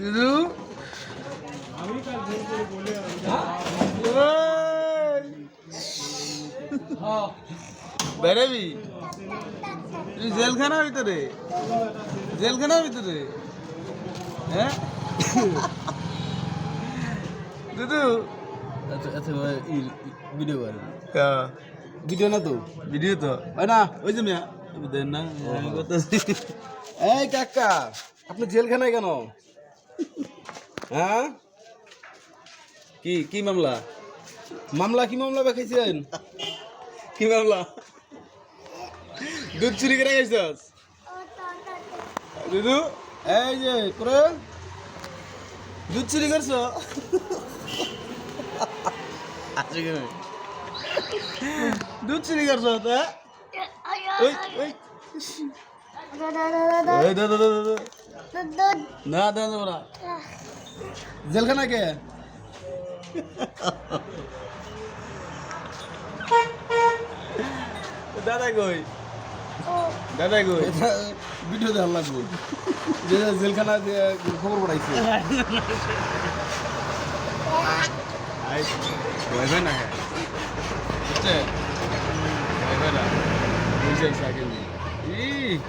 দুদু বেড়াবি? তুই জেলখানার ভিতরে? জেলখানার ভিতরে? হ্যাঁ? দুদু? আচ্ছা আচ্ছা ভিডিও হ্যাঁ। ভিডিও না তো? ভিডিও তো। না? ওই যে মিয়া। দেন না করতেছি। এই কাকা আপনি জেলখানায় কেন? হ্যাঁ? কি কি মামলা? মামলা কি মামলা দেখাইছেন কি মামলা? দুধ চুরি করে গেছিস দুদু? এই যে করে দুধ চুরি করছ? দুধ চুরি করছ তো ওই ওই। না দা না জেলখানা কে? দাদা কই? দাদা কই? ভিডিও দেখার লাগবে। যে জেলখানা যে খবর পড়াইছে ভয় ভয় না হ্যাঁ বুঝছে? ভয় ভয় না বুঝছে সাইকেল ই